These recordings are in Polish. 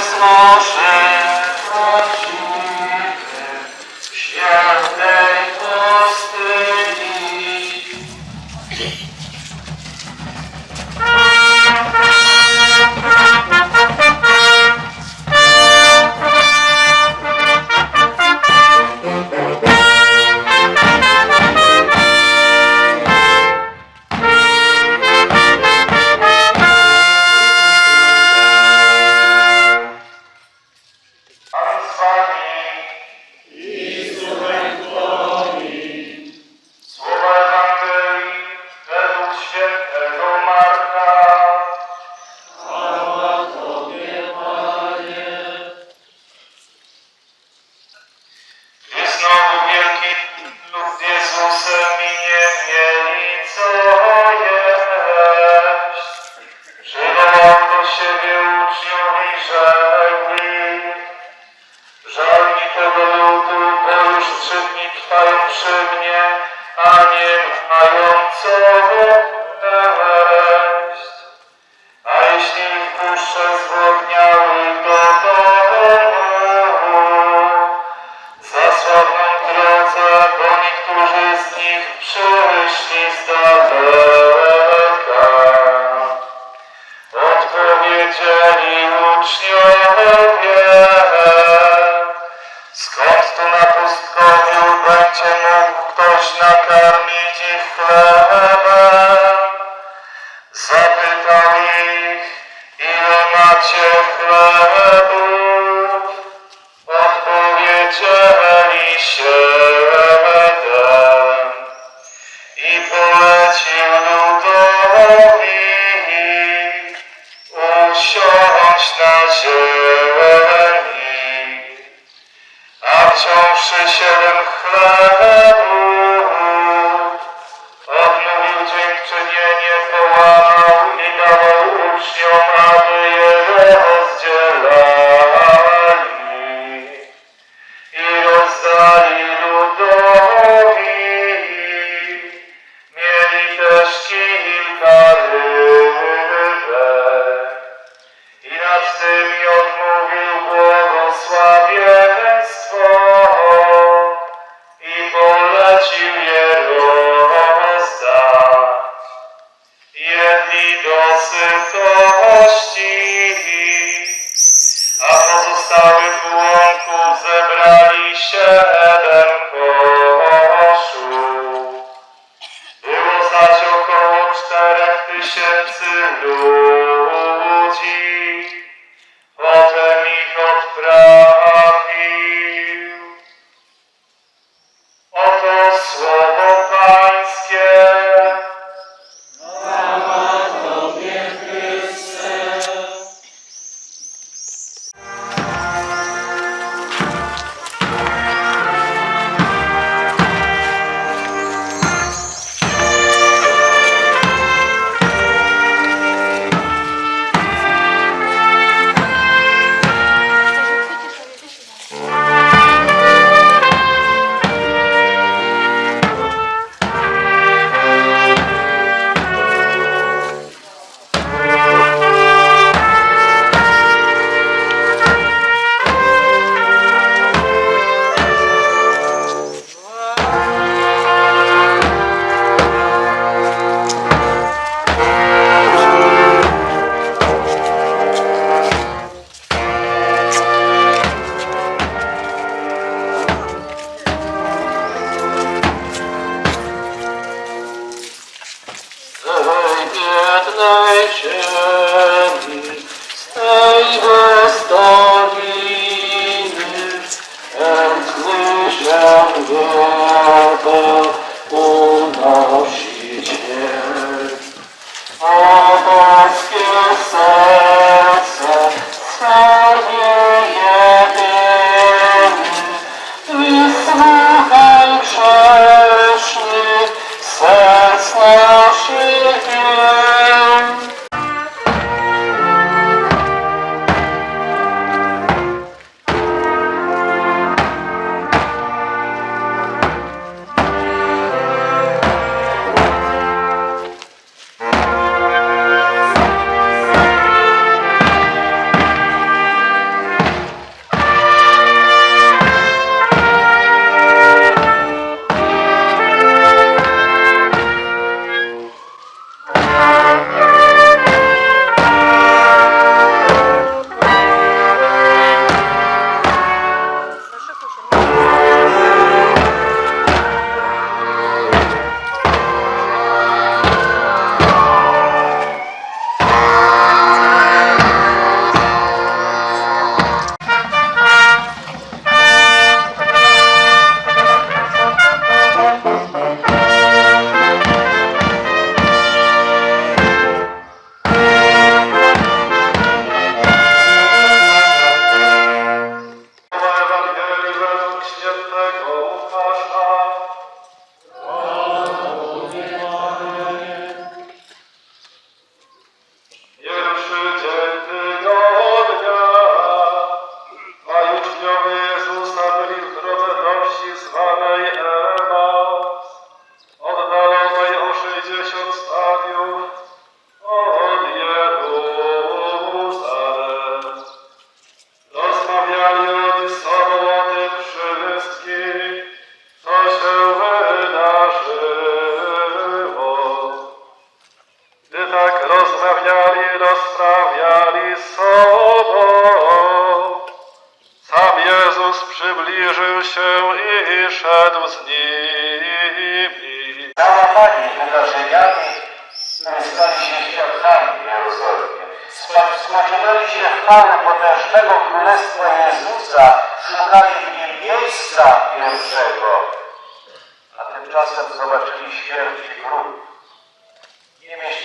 слушай. uczniłem wie, skąd tu na pustkowiu będzie mógł ktoś nakarmić ich chleb. ich czynienie zdołał i dawał uczniom radę. Shepherds chętny się wiatr unosić nie. O boskie serce, rozprawiali z sobą, sam Jezus przybliżył się i szedł z nimi. Załamani wydarzeniami stali się świadkami w Jerozolimie. Spodziewali się chwały potężnego królestwa Jezusa, szukali w nim miejsca pierwszego. A tymczasem zobaczyli śmierć i grób. Nie mieściło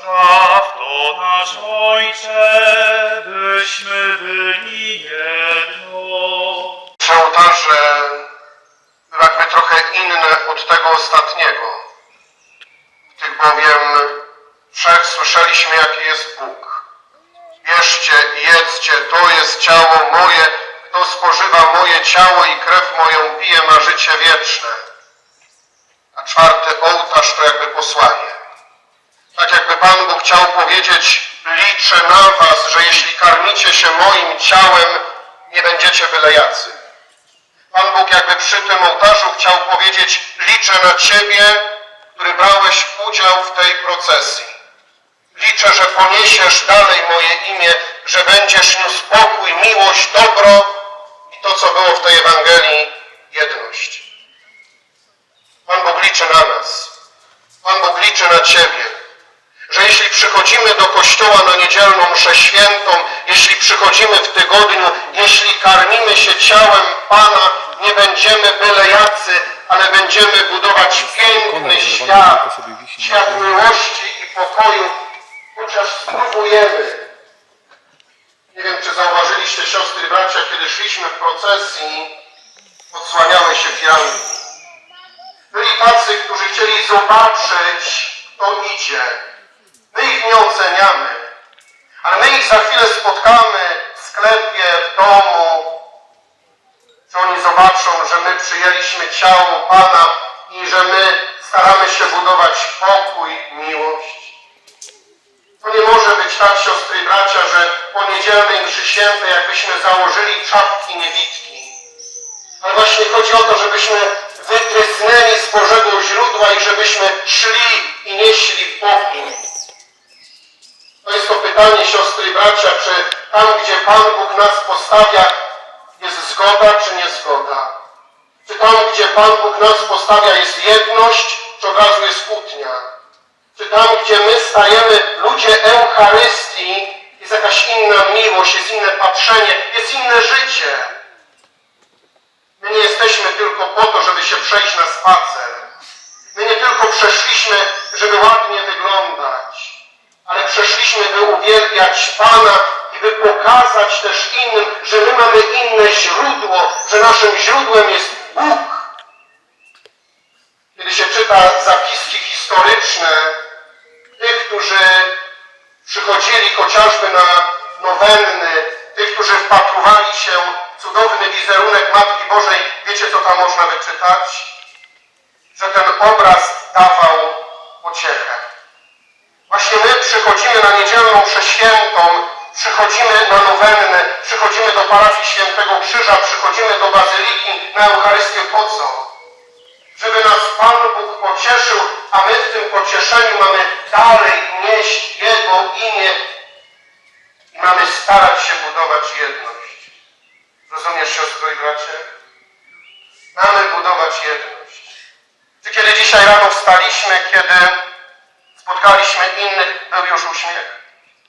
Spraw to nasz Ojcze, byśmy byli jedno. Przy ołtarze jakby trochę inne od tego ostatniego. Tych bowiem trzech słyszeliśmy, jaki jest Bóg. Bierzcie i jedzcie, to jest ciało moje, kto spożywa moje ciało i krew moją pije ma życie wieczne. A czwarty ołtarz to jakby posłanie. Tak jakby Pan Bóg chciał powiedzieć, liczę na was, że jeśli karmicie się moim ciałem, nie będziecie byle jacy. Pan Bóg jakby przy tym ołtarzu chciał powiedzieć, liczę na Ciebie, który brałeś udział w tej procesji. Liczę, że poniesiesz dalej moje imię, że będziesz niósł pokój, miłość, dobro i to, co było w tej Ewangelii, jedność. Pan Bóg liczy na nas. Pan Bóg liczy na Ciebie. Że jeśli przychodzimy do kościoła na niedzielną mszę świętą, jeśli przychodzimy w tygodniu, jeśli karmimy się ciałem Pana, nie będziemy byle jacy, ale będziemy budować piękny świat, świat miłości i pokoju, chociaż spróbujemy. Nie wiem, czy zauważyliście siostry i bracia, kiedy szliśmy w procesji, odsłaniały się firanki. Byli tacy, którzy chcieli zobaczyć, kto idzie. My ich nie oceniamy, ale my ich za chwilę spotkamy w sklepie, w domu, że oni zobaczą, że my przyjęliśmy ciało Pana i że my staramy się budować pokój, miłość. To nie może być tak, siostry i bracia, że po niedzielnej mszy jakbyśmy założyli czapki niewidki. Ale właśnie chodzi o to, żebyśmy wytrysnęli z Bożego źródła i żebyśmy szli i nieśli pokój. To jest to pytanie, siostry i bracia, czy tam, gdzie Pan Bóg nas postawia, jest zgoda czy niezgoda? Czy tam, gdzie Pan Bóg nas postawia, jest jedność, czy od razu jest kłótnia? Czy tam, gdzie my stajemy, ludzie Eucharystii, jest jakaś inna miłość, jest inne patrzenie, jest inne życie? My nie jesteśmy tylko po to, żeby się przejść na spacer. My nie tylko przeszliśmy, żeby ładnie wyglądać, ale przeszliśmy, by uwielbiać Pana i by pokazać też innym, że my mamy inne źródło, że naszym źródłem jest Bóg. Kiedy się czyta zapiski historyczne tych, którzy przychodzili chociażby na nowenny, tych, którzy wpatrywali się w cudowny wizerunek Matki Bożej, wiecie co tam można wyczytać? Że ten obraz dawał pociechę. Właśnie my przychodzimy na niedzielną mszę świętą, przychodzimy na nowennę, przychodzimy do parafii Świętego Krzyża, przychodzimy do Bazyliki na Eucharystię po co? Żeby nas Pan Bóg pocieszył, a my w tym pocieszeniu mamy dalej nieść Jego imię i mamy starać się budować jedność. Rozumiesz, siostro i bracie? Mamy budować jedność. Czy kiedy dzisiaj rano wstaliśmy, kiedy spotkaliśmy innych, był już uśmiech,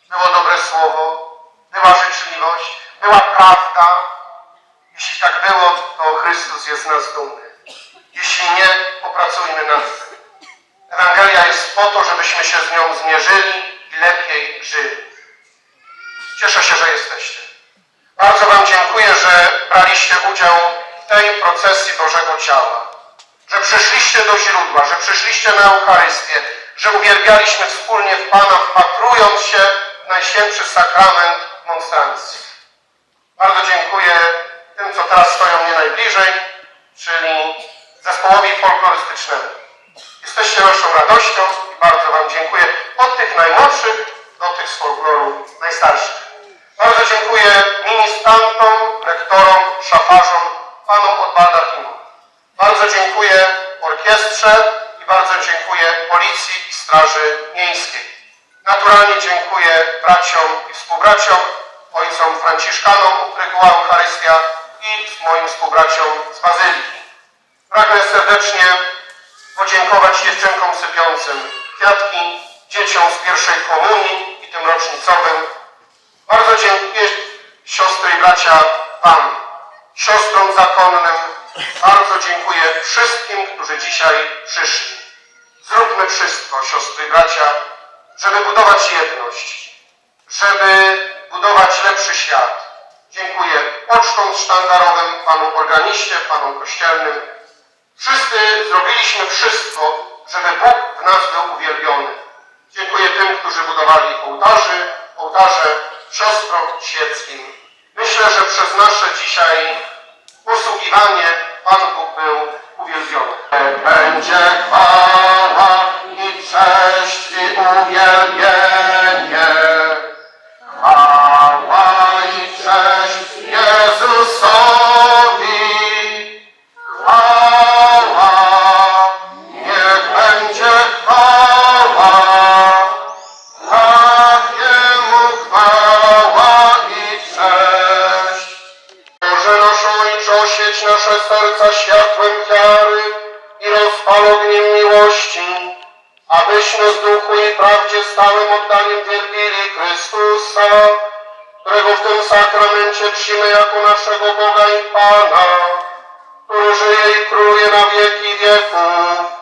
było dobre słowo, była życzliwość, była prawda. Jeśli tak było, to Chrystus jest nas dumny. Jeśli nie, popracujmy nad tym. Ewangelia jest po to, żebyśmy się z nią zmierzyli i lepiej żyli. Cieszę się, że jesteście. Bardzo Wam dziękuję, że braliście udział w tej procesji Bożego Ciała. Że przyszliście do źródła, że przyszliście na Eucharystię, że uwielbialiśmy wspólnie w Pana, wpatrując się w Najświętszy Sakrament Monstrancji. Bardzo dziękuję tym, co teraz stoją mnie najbliżej, czyli zespołowi folklorystycznemu. Jesteście naszą radością i bardzo Wam dziękuję od tych najmłodszych do tych z folkloru najstarszych. Bardzo dziękuję ministrantom, lektorom, szafarzom, panom od baldachimu. Bardzo dziękuję orkiestrze bardzo dziękuję Policji i Straży Miejskiej. Naturalnie dziękuję braciom i współbraciom, ojcom Franciszkanom, była Eucharystia i moim współbraciom z Bazyliki. Pragnę serdecznie podziękować dziewczynkom sypiącym kwiatki, dzieciom z pierwszej komunii i tym rocznicowym. Bardzo dziękuję siostry i bracia Wam, siostrom zakonnym. Bardzo dziękuję wszystkim, którzy dzisiaj przyszli. Zróbmy wszystko, siostry bracia, żeby budować jedność, żeby budować lepszy świat. Dziękuję pocztom sztandarowym, panu organiście, panom kościelnym, Wszyscy zrobiliśmy wszystko, żeby Bóg w nas był uwielbiony. Dziękuję tym, którzy budowali ołtarzy, ołtarze siostrom świeckim. Myślę, że przez nasze dzisiaj posługiwanie Pan Bóg był uwielbiony. Będzie chwała i cześć i uwielbienie. Kocham Cię stałym oddaniem wielbili Chrystusa, którego w tym sakramencie czcimy jako naszego Boga i Pana, który żyje i króluje na wieki wieków.